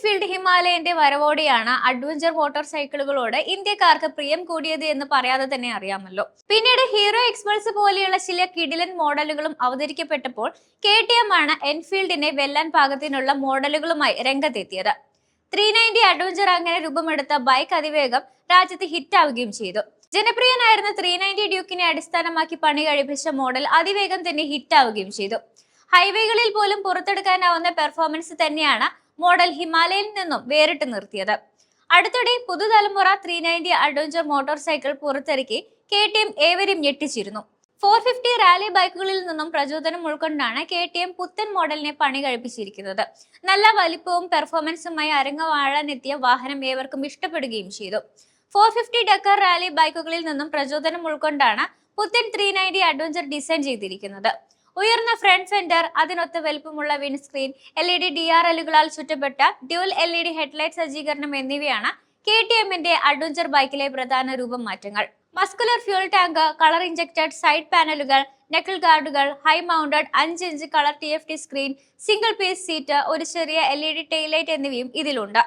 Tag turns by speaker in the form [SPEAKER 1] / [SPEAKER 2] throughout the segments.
[SPEAKER 1] Enfield ഹിമാലയന്റെ വരവോടെയാണ് adventure motor സൈക്കിളുകളോട് ഇന്ത്യക്കാർക്ക് പ്രിയം കൂടിയത് എന്ന് പറയാതെ തന്നെ അറിയാമല്ലോ. പിന്നീട് ഹീറോ എക്സ്പൾസ് പോലെയുള്ള ചില കിടിലൻ മോഡലുകളും അവതരിക്കപ്പെട്ടപ്പോൾ കെ ടി എം ആണ് എൻഫീൽഡിനെ വെല്ലാൻ പാകത്തിനുള്ള മോഡലുകളുമായി രംഗത്തെത്തിയത്. ത്രീ നയന്റി അഡ്വഞ്ചർ അങ്ങനെ രൂപമെടുത്ത ബൈക്ക് അതിവേഗം രാജ്യത്ത് ഹിറ്റാവുകയും ചെയ്തു. ജനപ്രിയനായിരുന്ന ത്രീ നയന്റി ഡ്യൂക്കിനെ അടിസ്ഥാനമാക്കി പണി കഴിപ്പിച്ച മോഡൽ അതിവേഗം തന്നെ ഹിറ്റാവുകയും ചെയ്തു. ഹൈവേകളിൽ പോലും പുറത്തെടുക്കാനാവുന്ന പെർഫോമൻസ് തന്നെയാണ് മോഡൽ ഹിമാലയിൽ നിന്നും വേറിട്ട് നിർത്തിയത്. അടുത്തിടെ പുതുതലമുറ three ninety adventure motor cycle പുറത്തിറക്കി കെ ടി എം ഏവരെയും ഞെട്ടിച്ചിരുന്നു. ഫോർ ഫിഫ്റ്റി റാലി ബൈക്കുകളിൽ നിന്നും പ്രചോദനം ഉൾക്കൊണ്ടാണ് കെ ടി എം പുത്തൻ മോഡലിനെ പണി കഴിപ്പിച്ചിരിക്കുന്നത്. നല്ല വലിപ്പവും പെർഫോമൻസുമായി അരങ്ങവാഴാനെത്തിയ വാഹനം ഏവർക്കും ഇഷ്ടപ്പെടുകയും ചെയ്തു. ഫോർ ഫിഫ്റ്റി ഡക്കർ റാലി ബൈക്കുകളിൽ നിന്നും പ്രചോദനം ഉൾക്കൊണ്ടാണ് പുത്തൻ ത്രീ നയന്റി അഡ്വഞ്ചർ ഡിസൈൻ ചെയ്തിരിക്കുന്നത്. ഉയർന്ന ഫ്രണ്ട് ഫെൻഡർ അതിനൊത്ത വലുപ്പമുള്ള windscreen L E D D R എല്ലുകളാൽ ചുറ്റപ്പെട്ട dual L E D headlight സജ്ജീകരണം എന്നിവയാണ് കെ ടി എമ്മിന്റെ അഡ്വഞ്ചർ ബൈക്കിലെ പ്രധാന രൂപം മാറ്റങ്ങൾ. Muscular fuel tank colour injected side പാനലുകൾ നെക്കിൾ ഗാർഡുകൾ ഹൈ മൗണ്ടഡ് അഞ്ച് inch colour T F T screen single piece seat ഒരു ചെറിയ എൽ ഇ ഡി ടെയിലൈറ്റ് എന്നിവയും ഇതിലുണ്ട്.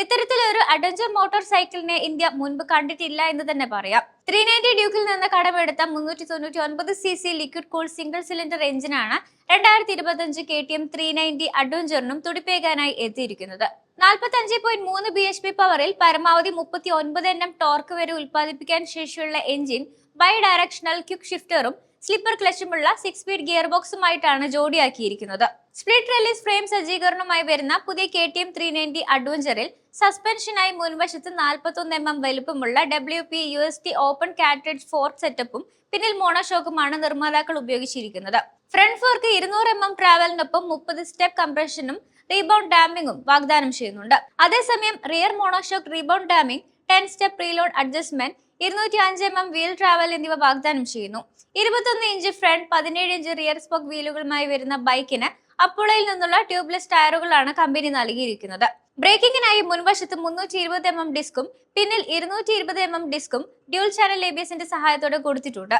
[SPEAKER 1] ഇത്തരത്തിലൊരു അഡ്വഞ്ചർ മോട്ടോർ സൈക്കിളിനെ ഇന്ത്യ മുൻപ് കണ്ടിട്ടില്ല എന്ന് തന്നെ പറയാം. ത്രീ നയന്റി ഡ്യൂക്കിൽ നിന്ന് കടമെടുത്ത മുന്നൂറ്റി തൊണ്ണൂറ്റി ഒൻപത് C C liquid cool single cylinder എഞ്ചിനാണ് രണ്ടായിരത്തി ഇരുപത്തഞ്ച് K T M three ninety അഡ്വഞ്ചറിനും തുടിപ്പേകാനായി എത്തിയിരിക്കുന്നത്. നാൽപ്പത്തി അഞ്ച് പോയിന്റ് മൂന്ന് ബി എച്ച് പി പവറിൽ പരമാവധി മുപ്പത്തി ഒൻപത് എണ്ണം ടോർക്ക് വരെ ഉൽപ്പാദിപ്പിക്കാൻ ശേഷിയുള്ള എഞ്ചിൻ ബൈ ഡയറക്ഷണൽ ക്യുക്ക് ഷിഫ്റ്ററും സ്ലിപ്പർ ക്ലച്ചുമുള്ള സിക്സ് സ്പീഡ് ഗിയർ ബോക്സുമായിട്ടാണ് ജോഡിയാക്കിയിരിക്കുന്നത്. സ്പ്ലിറ്റ് റിലീസ് ഫ്രെയിം സജ്ജീകരണവുമായി വരുന്ന പുതിയ K T M three ninety അഡ്വഞ്ചറിൽ സസ്പെൻഷനായി മുൻവശത്ത് നാൽപ്പത്തൊന്ന് എം എം വലുപ്പമുള്ള W P U S T open കാറ്റഡ് fork സെറ്റപ്പും പിന്നിൽ മോണോഷോക്കുമാണ് നിർമ്മാതാക്കൾ ഉപയോഗിച്ചിരിക്കുന്നത്. ഫ്രണ്ട് ഫോർക്ക് ഇരുന്നൂറ് എം എം ട്രാവലിനൊപ്പം മുപ്പത് സ്റ്റെപ്പ് കംപ്രഷനും റീബൗണ്ട് ഡാമിങ്ങും വാഗ്ദാനം ചെയ്യുന്നുണ്ട്. അതേസമയം rear monoshock rebound damping ten step reload adjustment ഇരുന്നൂറ്റി അഞ്ച് എം എം വീൽ ട്രാവൽ എന്നിവ വാഗ്ദാനം ചെയ്യുന്നു. ഇരുപത്തൊന്ന് ഇഞ്ച് ഫ്രണ്ട് പതിനേഴ് ഇഞ്ച് റിയർ സ്പോക്ക് വീലുകളുമായി വരുന്ന ബൈക്കിന് അപ്പോളയിൽ നിന്നുള്ള ട്യൂബ്ലെസ് ടയറുകളാണ് കമ്പനി നൽകിയിരിക്കുന്നത്. ബ്രേക്കിംഗിനായി മുൻവശത്ത് മുന്നൂറ്റി ഇരുപത് എം എം ഡിസ്കും പിന്നിൽ ഇരുന്നൂറ്റി ഇരുപത് എം എം ഡിസ്കും ഡ്യൂൾ ചാനൽ എബിഎസിന്റെ സഹായത്തോടെ കൊടുത്തിട്ടുണ്ട്.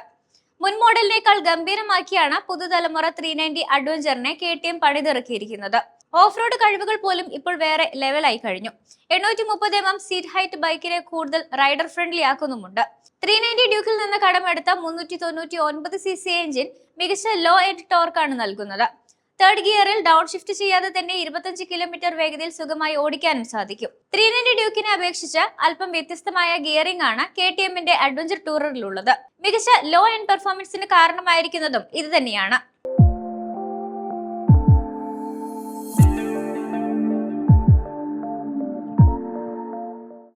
[SPEAKER 1] മുൻ മോഡലിനേക്കാൾ ഗംഭീരമാക്കിയാണ് പുതുതലമുറ ത്രീ നയന്റി അഡ്വഞ്ചറിനെ കെ ടി എം പണിതിറക്കിയിരിക്കുന്നത്. ഓഫ് റോഡ് കഴിവുകൾ പോലും ഇപ്പോൾ വേറെ ലെവലായി കഴിഞ്ഞു. എണ്ണൂറ്റി മുപ്പത് എം എം സീറ്റ് ഹൈറ്റ് ബൈക്കിനെ കൂടുതൽ റൈഡർ ഫ്രണ്ട്ലി ആക്കുന്നുമുണ്ട്. ത്രീ നയന്റി ഡ്യൂക്കിൽ നിന്ന് കടമെടുത്ത മുന്നൂറ്റി തൊണ്ണൂറ്റി ഒൻപത് സി സി എഞ്ചിൻ മികച്ച ലോ എൻഡ് ടോർക്കാണ് നൽകുന്നത്. തേർഡ് ഗിയറിൽ ഡൗൺ ഷിഫ്റ്റ് ചെയ്യാതെ തന്നെ ഇരുപത്തഞ്ച് കിലോമീറ്റർ വേഗതയിൽ സുഖമായി ഓടിക്കാനും സാധിക്കും. ത്രീ നയന്റി ഡ്യൂക്കിനെ അപേക്ഷിച്ച് അല്പം വ്യത്യസ്തമായ ഗിയറിംഗ് ആണ് കെ ടി എമ്മിന്റെ അഡ്വഞ്ചർ ടൂറിലുള്ളത്. മികച്ച ലോ എൻഡ് പെർഫോമൻസിന് കാരണമായിരിക്കുന്നതും ഇത് തന്നെയാണ്.